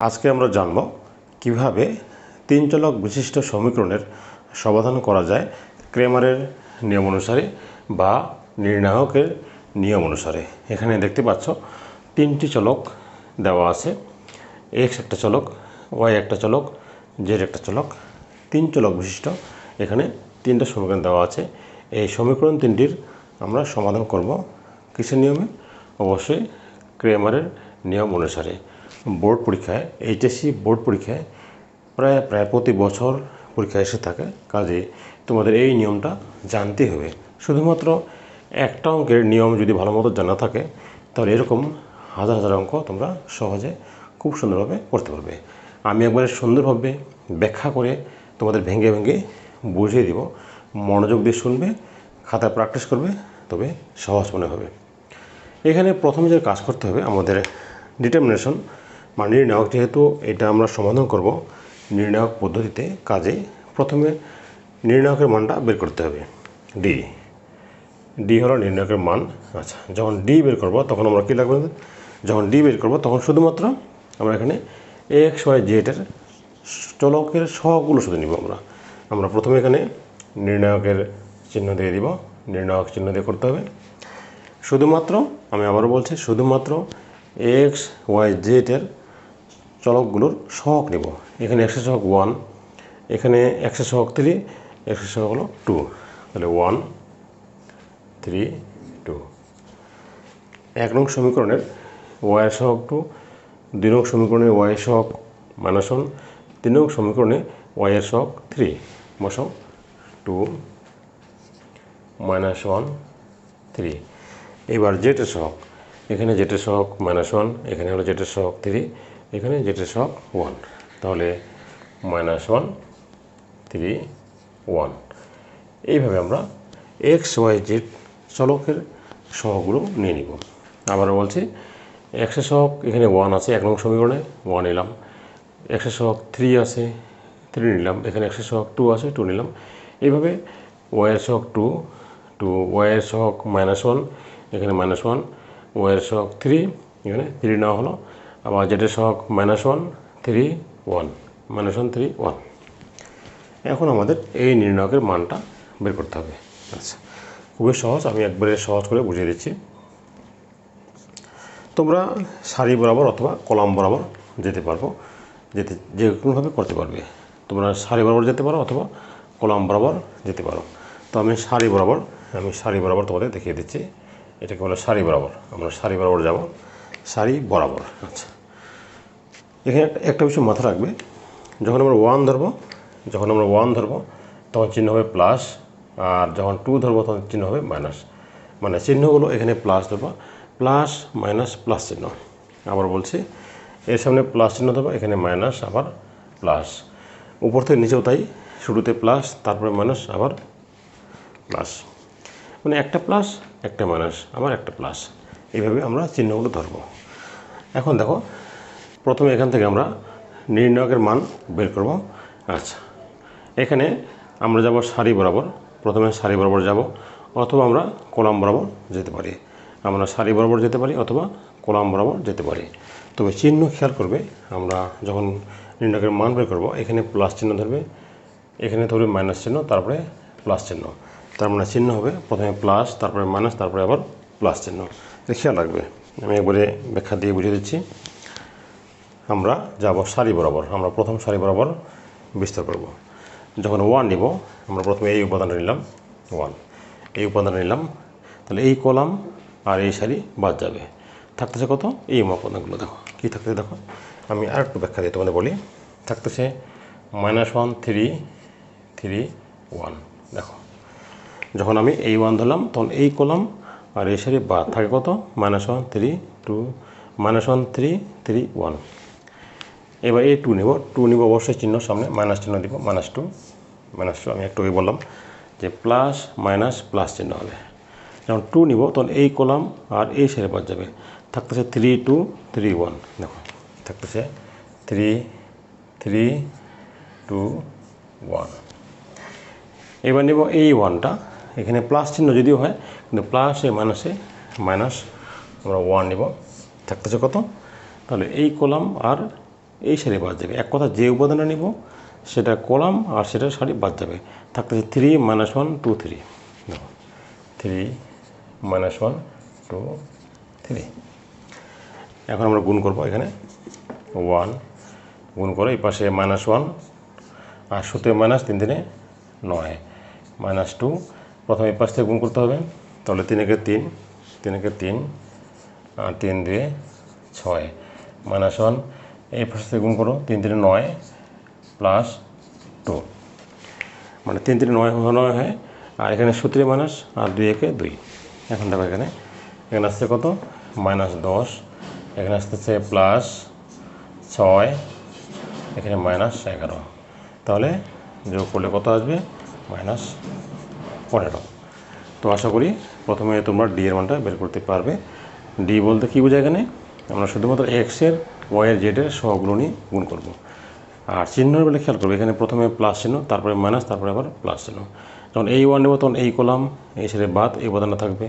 আজকে আমরা জানব কীভাবে তিন চলক বিশিষ্ট সমীকরণের সমাধান করা যায় ক্রেমারের নিয়ম অনুসারে বা নির্ণায়কের নিয়ম অনুসারে। এখানে দেখতে পাচ্ছ, তিনটি চলক দেওয়া আছে। এক্স একটা চলক, ওয়াই একটা চলক, জেড একটা চলক। তিন চলক বিশিষ্ট এখানে তিনটা সমীকরণ দেওয়া আছে। এই সমীকরণ তিনটির আমরা সমাধান করব কিসের নিয়মে? অবশ্যই ক্রেমারের নিয়ম অনুসারে। বোর্ড পরীক্ষায় এইচএসসি বোর্ড পরীক্ষায় প্রায় প্রায় প্রতি বছর পরীক্ষা এসে থাকে। কাজে তোমাদের এই নিয়মটা জানতে হবে। শুধুমাত্র একটা অঙ্কের নিয়ম যদি ভালো মতো জানা থাকে, তাহলে এরকম হাজার হাজার অঙ্ক তোমরা সহজে খুব সুন্দরভাবে করতে পারবে। আমি একবারে সুন্দরভাবে ব্যাখ্যা করে তোমাদের ভেঙে ভেঙে বুঝিয়ে দিব। মনোযোগ দিয়ে শুনবে, খাতায় প্র্যাকটিস করবে, তবে সহজ মনে হবে। এখানে প্রথমে যে কাজ করতে হবে, আমাদের ডিটারমিনেশন বা নির্ণায়ক যেহেতু এটা আমরা সমাধান করব নির্ণায়ক পদ্ধতিতে কাজে, প্রথমে নির্ণায়কের মানটা বের করতে হবে ডি ডি হলো নির্ণায়কের মান। আচ্ছা যখন ডি বের করব তখন আমরা কী লাগবে যখন ডি বের করব তখন শুধুমাত্র আমরা এখানে এক্স ওয়াই জেডের চলকের সহগুলো শুধু নিব আমরা। আমরা প্রথমে এখানে নির্ণায়কের চিহ্ন দিয়ে দিব, নির্ণায়ক চিহ্ন দিয়ে করতে হবে। শুধুমাত্র, আমি আবারও বলছি, শুধুমাত্র এক্স ওয়াই জেডের চলকগুলোর সহগ নেব। এখানে একশো সহগ ওয়ান এখানে একশো সহগ থ্রি একশো সহগ হলো টু তাহলে ওয়ান থ্রি টু এক নং সমীকরণের ওয়াই সহগ টু দুই নং সমীকরণে ওয়াই সহগ মাইনাস ওয়ান তিন নং সমীকরণে ওয়াইয়ের সহগ থ্রি বসাও টু মাইনাস ওয়ান থ্রি এবার জেটের সহগ, এখানে জেটের সহগ মাইনাস ওয়ান এখানে হলো জেটের সহগ থ্রি এখানে জেটের সহগ ওয়ান তাহলে মাইনাস ওয়ান থ্রি ওয়ান এইভাবে আমরা এক্স ওয়াই জেড চলকের সহগগুলো নিয়ে নিব। আবার বলছি একশো সহগ এখানে ওয়ান আছে, এক নং সমীকরণে ওয়ান নিলাম। একশো সহগ থ্রি আছে থ্রি নিলাম। এখানে একশো সহগ টু আছে টু নিলাম। এইভাবে ওয়াইয়ের সহগ টু টু ওয়াইয়ের সহগ মাইনাস ওয়ান এখানে মাইনাস ওয়ান ওয়াইয়ের সহগ থ্রি এখানে থ্রি নেওয়া হলো। আবার জেটের সহগ minus one three one minus one three one এখন আমাদের এই নির্ণায়কের মানটা বের করতে হবে। আচ্ছা খুবই সহজ, আমি একবারে সহজ করে বুঝিয়ে দিচ্ছি। তোমরা সারি বরাবর অথবা কলাম বরাবর যেতে পারব, যেতে যে কোনোভাবে করতে পারবে। তোমরা সারি বরাবর যেতে পারো অথবা কলাম বরাবর যেতে পারো। তো আমি সারি বরাবর, আমি সারি বরাবর তোমাদের দেখিয়ে দিচ্ছি। এটাকে বলে সারি বরাবর, আমরা সারি বরাবর যাব, সারি বরাবর। আচ্ছা। এখানে একটা বিষয় মাথা রাখবে। যখন আমরা ওয়ান ধরবো, যখন আমরা ওয়ান ধরবো, তখন চিহ্ন হবে প্লাস আর যখন টু ধরবো, তখন চিহ্ন হবে মাইনাস মানে চিহ্নগুলো এখানে প্লাস ধরবো। প্লাস মাইনাস প্লাস চিহ্ন। আবার বলছি, এর সামনে প্লাস চিহ্ন দেবো এখানে মাইনাস আবার প্লাস উপর থেকে নিচেও তাই, শুরুতে প্লাস তারপরে মাইনাস আবার প্লাস মানে একটা প্লাস একটা মাইনাস আবার একটা প্লাস এইভাবে আমরা চিহ্নগুলো ধরবো। এখন দেখো প্রথমে এখান থেকে আমরা নির্ণায়কের মান বের করব। আচ্ছা এখানে আমরা যাব সারি বরাবর। প্রথমে সারি বরাবর যাব, অথবা আমরা কলাম বরাবর যেতে পারি। আমরা সারি বরাবর যেতে পারি অথবা কলাম বরাবর যেতে পারি। তবে চিহ্ন খেয়াল করবে, আমরা যখন নির্ণায়কের মান বের করব, এখানে প্লাস চিহ্ন ধরবে, এখানে ধরবে মাইনাস চিহ্ন, তারপরে প্লাস চিহ্ন। তার মানে চিহ্ন হবে প্রথমে প্লাস তারপরে মাইনাস তারপরে আবার প্লাস চিহ্ন। খেয়াল রাখবে। আমি একবারে ব্যাখ্যা দিয়ে বুঝিয়ে দিচ্ছি। আমরা যাব সারি বরাবর, আমরা প্রথম সারি বরাবর বিস্তার করব। যখন ওয়ান নিব, আমরা প্রথমে এই উপাদানটা নিলাম ওয়ান এই উপাদানটা নিলাম, তাহলে এই কলাম আর এই সারি বাদ যাবে। থাকতেছে কত? এই উপাদানগুলো, দেখো, কী থাকতেছে দেখো? আমি আর একটু ব্যাখ্যা দিয়ে তোমাদের বলি। থাকতেছে minus one three three one দেখো, যখন আমি এই ওয়ান ধরলাম, তখন এই কলাম আর এই সারি বাদ থাকে কত? Minus one three two minus one three three one এবার এই টু নেব। টু নিব অবশ্যই চিহ্ন সামনে মাইনাস চিহ্ন দিব মাইনাস টু মাইনাস টু আমি একটু বললাম যে প্লাস মাইনাস প্লাস চিহ্ন হবে। যখন টু নিব, তখন এই কলাম আর এই সারি বাদ যাবে। থাকতেছে থ্রি টু থ্রি ওয়ান দেখো, থাকতেছে থ্রি থ্রি টু ওয়ান এবার নেব এই ওয়ানটা এখানে প্লাস চিহ্ন যদিও হয়, কিন্তু প্লাসে মাইনাসে মাইনাস আমরা ওয়ান নেব। থাকতেছে কত? তাহলে এই কলাম আর এই সারি বাদ যাবে। এক কথা যে উপাদানটা নিব, সেটা কলাম আর সেটা সারি বাদ যাবে। থাকতেছে three minus one two three three minus one two three এখন আমরা গুণ করব এখানে। ওয়ান গুণ করো এই পাশে মাইনাস ওয়ান আর সূত্রে মাইনাস তিন দিনে নয়। মাইনাস টু প্রথমে এই পাশ থেকে গুণ করতে হবে। তাহলে তিন একে তিন তিন একে তিন, আর তিন দুয়ে ছয়। মাইনাস ওয়ান এই পাশ গুণ করো, তিন তিনে নয় প্লাস টু মানে তিন তিনে নয় নয় হয়, আর এখানে সূত্রে মাইনাস আর দুই একে দুই। এখন দেখো এখানে এখানে আসছে কত? মাইনাস দশ, এখানে আসতেছে প্লাস ছয়, এখানে মাইনাস এগারো। তাহলে যোগ করলে কত আসবে? মাইনাস পনেরো। তো আশা করি প্রথমে তোমরা ডি এর মানটা বের করতে পারবে। ডি বলতে কী বোঝায় এখানে? আমরা শুধুমাত্র এক্সের ওয়াইয়ের জেডের সহগুলো নিয়ে গুণ করব। আর চিহ্নের বেলা খেয়াল করবে, এখানে প্রথমে প্লাস চিহ্ন, তারপরে মাইনাস তারপরে আবার প্লাস চিহ্ন। যখন এই ওয়ান নেব, তখন এই কলাম এই সাথে বাদ এই উপাদানটা থাকবে।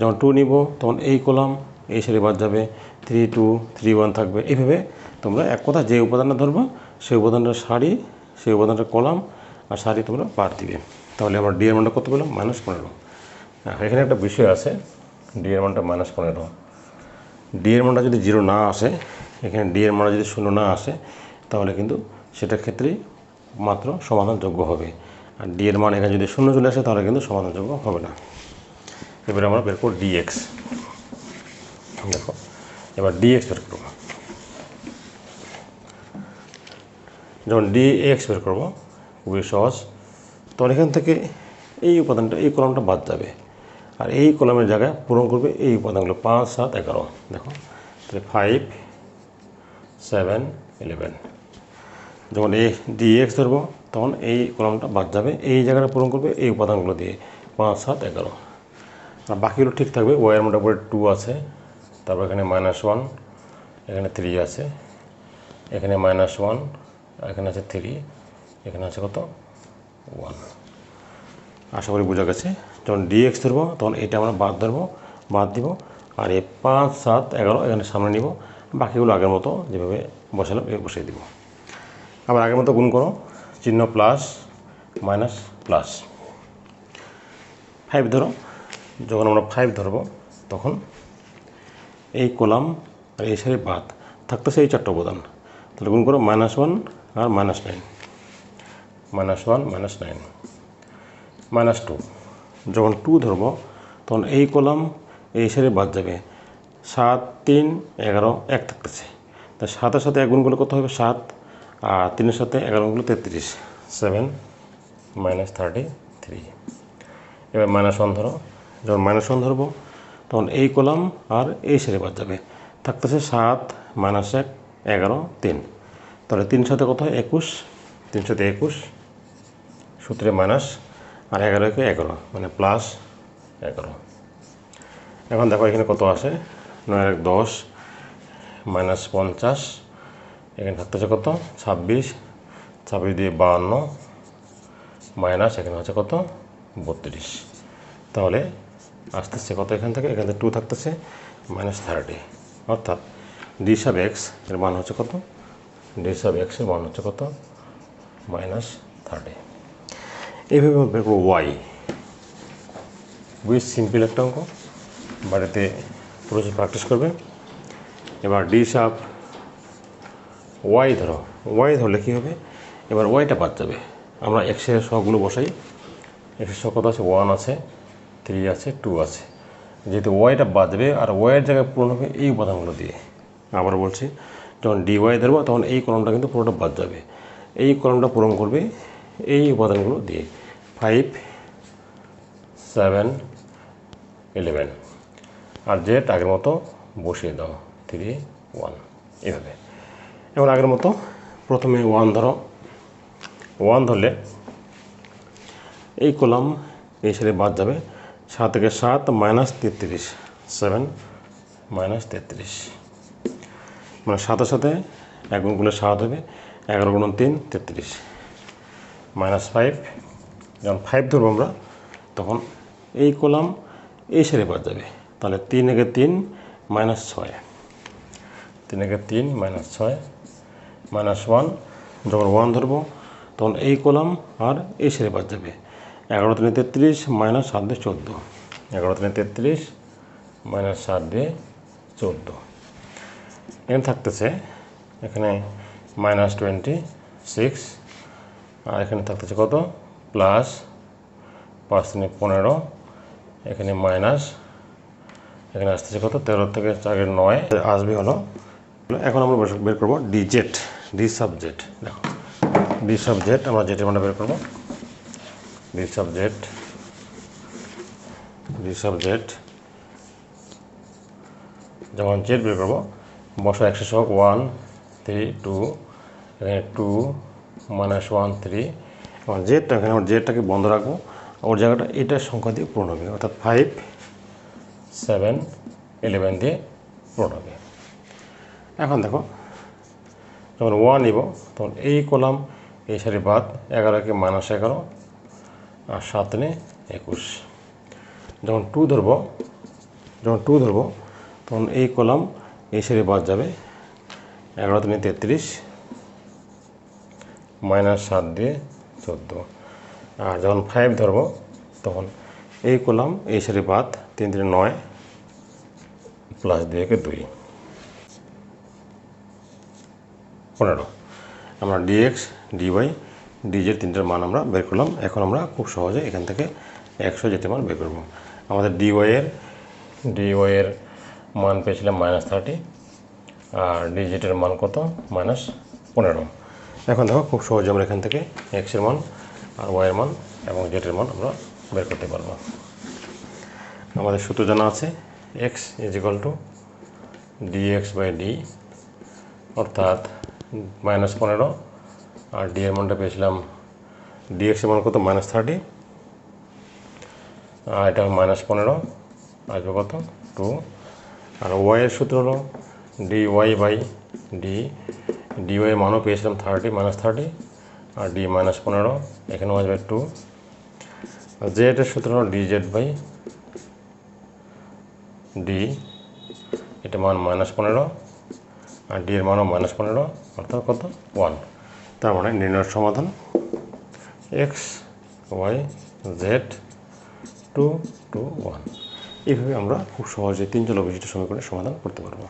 যখন টু নিব, তখন এই কলাম এই সাথে বাদ যাবে। থ্রি টু থ্রি ওয়ান থাকবে। এইভাবে তোমরা এক কথা যে উপাদানটা ধরবো, সেই উপাদানটা সারি, সেই উপাদানটা কলাম আর সারি তোমরা বাদ দিবে। তাহলে আমরা ডি এর মানটা কত পেলাম? মাইনাস পনেরো। এখানে একটা বিষয় আছে। ডি এর মানটা মাইনাস পনেরো। ডি এর মানটা যদি জিরো না আসে এখানে ডি এর মানটা যদি শূন্য না আসে, তাহলে কিন্তু সেটার ক্ষেত্রেই মাত্র সমাধানযোগ্য হবে। আর ডি এর মান এখানে যদি শূন্য চলে আসে, তাহলে কিন্তু সমাধানযোগ্য হবে না। এবারে আমরা বের করব ডিএক্স দেখো, এবার ডিএক্স বের করব। যখন ডিএক্স বের করব, খুবই সহজ। তখন এখান থেকে এই উপাদানটা, এই কলমটা বাদ যাবে। আর এই কলমের জায়গায় পূরণ করবে এই উপাদানগুলো, পাঁচ, সাত, এগারো। দেখো, তাহলে ফাইভ সেভেন ইলেভেন যখন এ ডি এক্স ধরবো, তখন এই কলমটা বাদ যাবে। এই জায়গাটা পূরণ করবে এই উপাদানগুলো দিয়ে। পাঁচ, সাত, এগারো। আর বাকিগুলো ঠিক থাকবে। ওয়ার মোটামুটি টু আছে। তারপর এখানে মাইনাস ওয়ান এখানে থ্রি আছে। এখানে মাইনাস ওয়ান এখানে আছে থ্রি এখানে আছে কত? ওয়ান আশা করি বোঝা গেছে। যখন ডিএক্স ধরবো, তখন এটা আমরা বাদ ধরবো, বাদ দিব। আর এই পাঁচ, সাত, এগারো এখানে সামনে নিব। বাকিগুলো আগের মতো যেভাবে বসালাম বসিয়ে দিব। আবার আগের মতো গুণ করো, চিহ্ন প্লাস মাইনাস প্লাস ফাইভ ধরো, যখন আমরা ফাইভ ধরবো, তখন এই কলাম আর এই সারি বাদ থাকতেছে এই চারটা উপাদান তাহলে গুণ করো মাইনাস ওয়ান আর minus nine minus one minus nine minus two যখন টু ধরবো, তখন এই কলাম, এই সারি বাদ যাবে। সাত, তিন, এগারো, এক থাকতেছে। তা সাতের সাথে এক গুণ করলে কত হবে? সাত। আর তিনের সাথে এগারো গুলো তেত্রিশ। Seven minus thirty three. এবার মাইনাস ওয়ান ধরো। যখন মাইনাস ওয়ান ধরবো, তখন এই কলাম আর এই সারি বাদ যাবে। থাকতেছে সাত মাইনাস এক, এগারো, তিন। তাহলে তিন সাথে কত হয়? একুশ। তিন সাথে একুশ, সূত্রে মাইনাস। আর এগারো একে এগারো মানে প্লাস এগারো। এখন দেখো এখানে কত আসে? নয় এক দশ, মাইনাস পঞ্চাশ, এখানে থাকতেছে কত? ছাব্বিশ ছাব্বিশ দিয়ে বাহান্ন, মাইনাস এখানে হচ্ছে কত? বত্রিশ। তাহলে আসতেছে কত এখান থেকে? এখান থেকে টু থাকতেছে, মাইনাস থার্টি অর্থাৎ ডি সাব এক্সের মান হচ্ছে কত? ডি সাব এক্সের মান হচ্ছে কত? মাইনাস থার্টি এইভাবে বের করব ওয়াই খুবই সিম্পল একটা অঙ্ক। বাড়িতে প্রচুর প্র্যাকটিস করবে। এবার ডি সাপ ওয়াই ধরো। ওয়াই ধরলে কী হবে? এবার ওয়াইটা বাদ যাবে। আমরা এক্সের সবগুলো বসাই। এক্সের সব কত আছে? ওয়ান আছে থ্রি আছে টু আছে। যেহেতু ওয়াইটা বাদ যাবে, আর ওয়াইয়ের জায়গায় পূরণ হবে এই উপাদানগুলো দিয়ে। আবার বলছি, যখন ডি ওয়াই ধরবো, তখন এই কলমটা কিন্তু পুরোটা বাদ যাবে। এই কলমটা পূরণ করবে এই উপাদানগুলো দিয়ে। ফাইভ সেভেন ইলেভেন আর জেড আগের মতো বসিয়ে দাও থ্রি ওয়ান এভাবে এবার আগের মতো প্রথমে ওয়ান ধরো। ওয়ান ধরলে এই কলাম এই সাথে বাদ যাবে সাত থেকে সাত মাইনাস তেত্রিশ সেভেন মাইনাস তেত্রিশ। মানে সাতের সাথে এক গুণ করলে সাত হবে, এগারো গুণ তিন, তেত্রিশ। মাইনাস ফাইভ যখন ফাইভ ধরবো আমরা, তখন এই কলাম এই সারে বাদ যাবে। তাহলে তিন একে তিন মাইনাস ছয়। তিন একে তিন মাইনাস ছয় মাইনাস ওয়ান যখন ওয়ান ধরবো, তখন এই কলাম আর এই সেরে বাদ যাবে। এগারো তিনে তেত্রিশ মাইনাস সাত দিয়ে চোদ্দ। এগারো তিনে তেত্রিশ মাইনাস সাত দিয়ে চোদ্দ। এখানে থাকতেছে, এখানে মাইনাস টোয়েন্টি সিক্স আর এখানে থাকতেছে কত? প্লাস পাঁচ তিনে পনেরো, এখানে মাইনাস এখানে আসতেছে কত? তেরো থেকে চারের নয়। আসবে হলো, এখন আমরা বের- করব ডি জেড ডি সাবজেক্ট দেখো ডি সাবজেক্ট আমরা জেটের মানে বের করব। ডি সাবজেক্ট ডি সাবজেক্ট যেমন জেড বের করব, বসা একশো সহক ওয়ান থ্রি টু এখানে টু মাইনাস ওয়ান থ্রি এবং জেডটা এখানে আমরা জেডটাকে বন্ধ রাখব। ওর জায়গাটা এটার সংখ্যা দিয়ে পূরণ হবে, অর্থাৎ ফাইভ সেভেন ইলেভেন দিয়ে পূরণ হবে এখন দেখো, যখন ওয়ান নিব, তখন এই কলাম, এই সারি বাদ এগারোকে মাইনাস এগারো আর সাত নে একুশ। যখন টু ধরবো, যখন টু ধরবো, তখন এই কলাম, এই সারি বাদ যাবে এগারো তিনে তেত্রিশ মাইনাস সাত দিয়ে চোদ্দ। আর যখন ফাইভ ধরবো, তখন এই কলাম, এই সারি বাদ তিন তিনে নয় প্লাস দুই একে দুই। পনেরো। আমরা ডিএক্স ডিওয়াই ডিজের তিনটার মান আমরা বের করলাম। এখন আমরা খুব সহজে এখান থেকে একশো যেতে মান বের করব। আমাদের ডিওয়াইয়ের ডিওয়াইয়ের মান পেয়েছিলাম মাইনাস থার্টি আর ডিজিটের মান কত? মাইনাস পনেরো। এখন দেখো খুব সহজে আমরা এখান থেকে এক্সের মান আর ওয়াইয়ের মান এবং জেটের মান আমরা বের করতে পারব। আমাদের সূত্র জানা আছে X is equal to D X by D অর্থাৎ মাইনাস পনেরো, আর ডি এর মানটা পেয়েছিলাম ডিএক্স এর মান কত? মাইনাস থার্টি আর এটা মাইনাস পনেরো, আসবে কত? টু আর ওয়াই এর সূত্র হলো D Y by D D Y মানও পেয়েছিলাম থার্টি মাইনাস থার্টি আর ডি মাইনাস পনেরো, এখানেও আসবে টু জেড এর সূত্র হলো ডি জেড বাই ডি এটা মান মাইনাস পনেরো, আর ডি এর মানও মাইনাস পনেরো, অর্থাৎ কত? ওয়ান তার মানে নির্ণয়ের সমাধান X Y Z two two one এইভাবে আমরা খুব সহজে তিন জল বিশিষ্ট সমীকরণের সমাধান করতে পারব।